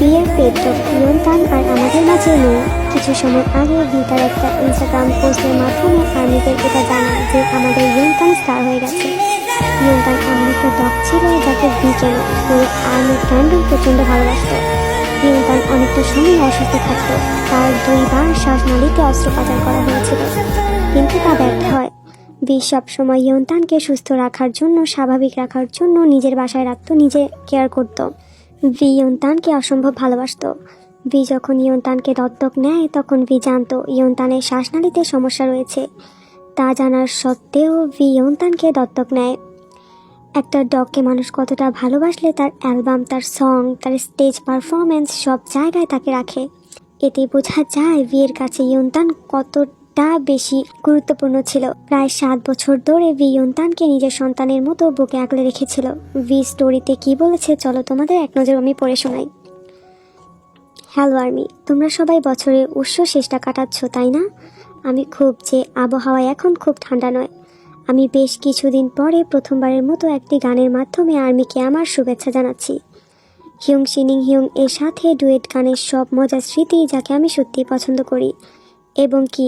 বিয়ের পেট ইয়ন্তান আর আমাদের মাঝে নেই। কিছু সময় আগে ভিতার একটা ইনস্টাগ্রাম পোস্টের মাধ্যমে আর্মিদের এটা জানায় যে আমাদের ইয়ন্তান স্টার হয়ে গেছে। ইয়ন্তান এমন একটা ডগ ছিল ভি কেন পুরো আর্মি ফ্যান্ডম প্রচণ্ড ভালোবাসত। ইয়ন্তান অনেকটা সময় অসুস্থ থাকতো। তার দুইবার শ্বাসনালীতে অস্ত্রোপচার করা হয়েছিল। কিন্তু তা ব্যর্থ হয়। বি সবসময় ইয়ন্তানকে সুস্থ রাখার জন্য, স্বাভাবিক রাখার জন্য নিজের বাসায় রাখত, নিজে কেয়ার করতো। ভি ইয়ন্তানকে অসম্ভব ভালোবাসতো। ভি যখন ইয়ন্তানকে দত্তক নেয়, তখন ভি জানতো ইয়ন্তানের শ্বাসনালীতে সমস্যা রয়েছে। তা জানার সত্ত্বেও ভি ইয়ন্তানকে দত্তক নেয়। একটা ডগকে মানুষ কতটা ভালোবাসলে তার অ্যালবাম, তার সং, তার স্টেজ পারফরমেন্স সব জায়গায় তাকে রাখে। এতে বোঝা যায় ভিয়ের কাছে ইয়ন্তান কতটা বেশি গুরুত্বপূর্ণ ছিল। প্রায় সাত বছর ধরে ভি ইয়ন্তানকে নিজের সন্তানের মতো বুকে আগলে রেখেছিল। ভি স্টোরিতে কি বলেছে চলো তোমাদের এক নজর আমি পড়ে শোনাই। হ্যালো আর্মি, তোমরা সবাই বছরের উৎস শেষটা কাটাচ্ছ, তাই না? আমি খুব যে আবহাওয়া এখন খুব ঠান্ডা নয়। আমি বেশ কিছুদিন পরে প্রথমবারের মতো একটি গানের মাধ্যমে আর্মিকে আমার শুভেচ্ছা জানাচ্ছি। হিউং সিনিং হিউং এর সাথে ডুয়েট গানের সব মজার স্মৃতি যাকে আমি সত্যিই পছন্দ করি। এবং কি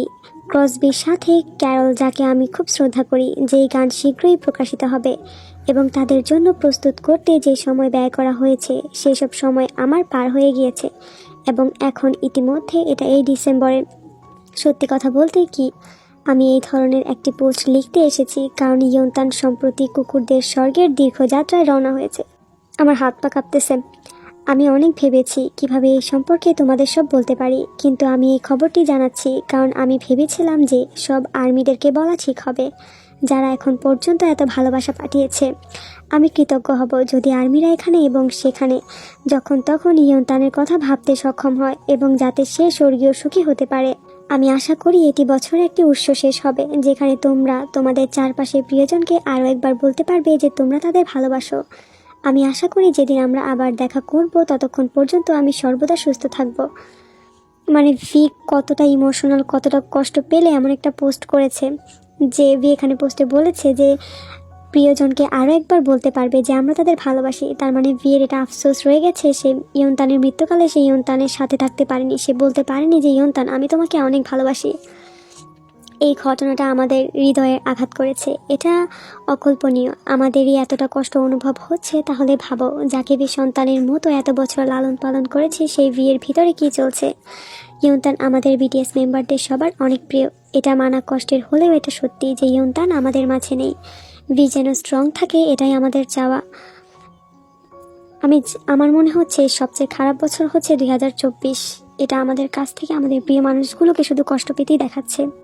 ক্রসবির সাথে ক্যারল, যাকে আমি খুব শ্রদ্ধা করি, যেই গান শীঘ্রই প্রকাশিত হবে এবং তাদের জন্য প্রস্তুত করতে যে সময় ব্যয় করা হয়েছে সেই সব সময় আমার পার হয়ে গিয়েছে। এবং এখন ইতিমধ্যে এটা এই ডিসেম্বরে। সত্যি কথা বলতে কি, আমি এই ধরনের একটি পোস্ট লিখতে এসেছি, কারণ ইয়ন্তান সম্প্রতি কুকুরদের স্বর্গের দীর্ঘ যাত্রায় রওনা হয়েছে। আমার হাত পা কাঁপতেছে। আমি অনেক ভেবেছি কীভাবে এই সম্পর্কে তোমাদের সব বলতে পারি, কিন্তু আমি এই খবরটি জানাচ্ছি কারণ আমি ভেবেছিলাম যে সব আর্মিদেরকে বলা ঠিক হবে, যারা এখন পর্যন্ত এত ভালোবাসা পাঠিয়েছে। আমি কৃতজ্ঞ হব যদি আর্মিরা এখানে এবং সেখানে যখন তখন ইয়ন্তানের কথা ভাবতে সক্ষম হয় এবং যাতে সে স্বর্গীয় সুখী হতে পারে। আমি আশা করি এটি বছরে একটি উৎস শেষ হবে, যেখানে তোমরা তোমাদের চারপাশে প্রিয়জনকে আরও একবার বলতে পারবে যে তোমরা তাদের ভালোবাসো। আমি আশা করি যেদিন আমরা আবার দেখা করব, ততক্ষণ পর্যন্ত আমি সর্বদা সুস্থ থাকব। মানে ভি কতটা ইমোশনাল কতটা কষ্ট পেলে এমন একটা পোস্ট করেছে, যে ভি এখানে পোস্টে বলেছে যে প্রিয়জনকে আরও একবার বলতে পারবে যে আমরা তাদের ভালোবাসি। তার মানে বিয়ের এটা আফসোস রয়ে গেছে, সে ইয়ন্তানের মৃত্যুকালে সে ইয়ন্তানের সাথে থাকতে পারেনি, সে বলতে পারেনি যে, ইয়ন্তান, আমি তোমাকে অনেক ভালোবাসি। এই ঘটনাটা আমাদের হৃদয়ে আঘাত করেছে। এটা অকল্পনীয়। আমাদেরই এতটা কষ্ট অনুভব হচ্ছে, তাহলে ভাবো যাকে বি সন্তানের মতো এত বছর লালন পালন করেছে, সেই বিয়ের ভিতরে কি চলছে? ইয়ন্তান আমাদের বিটিএস মেম্বারদের সবার অনেক প্রিয়। এটা মানা কষ্টের হলেও এটা সত্যি যে ইয়ন্তান আমাদের মাঝে নেই। বি যেন স্ট্রং থাকে, এটাই আমাদের চাওয়া। আমি আমার মনে হচ্ছে সবচেয়ে খারাপ বছর হচ্ছে দুই হাজার চব্বিশ। এটা আমাদের কাছ থেকে আমাদের প্রিয় মানুষগুলোকে শুধু কষ্ট পেতেই দেখাচ্ছে।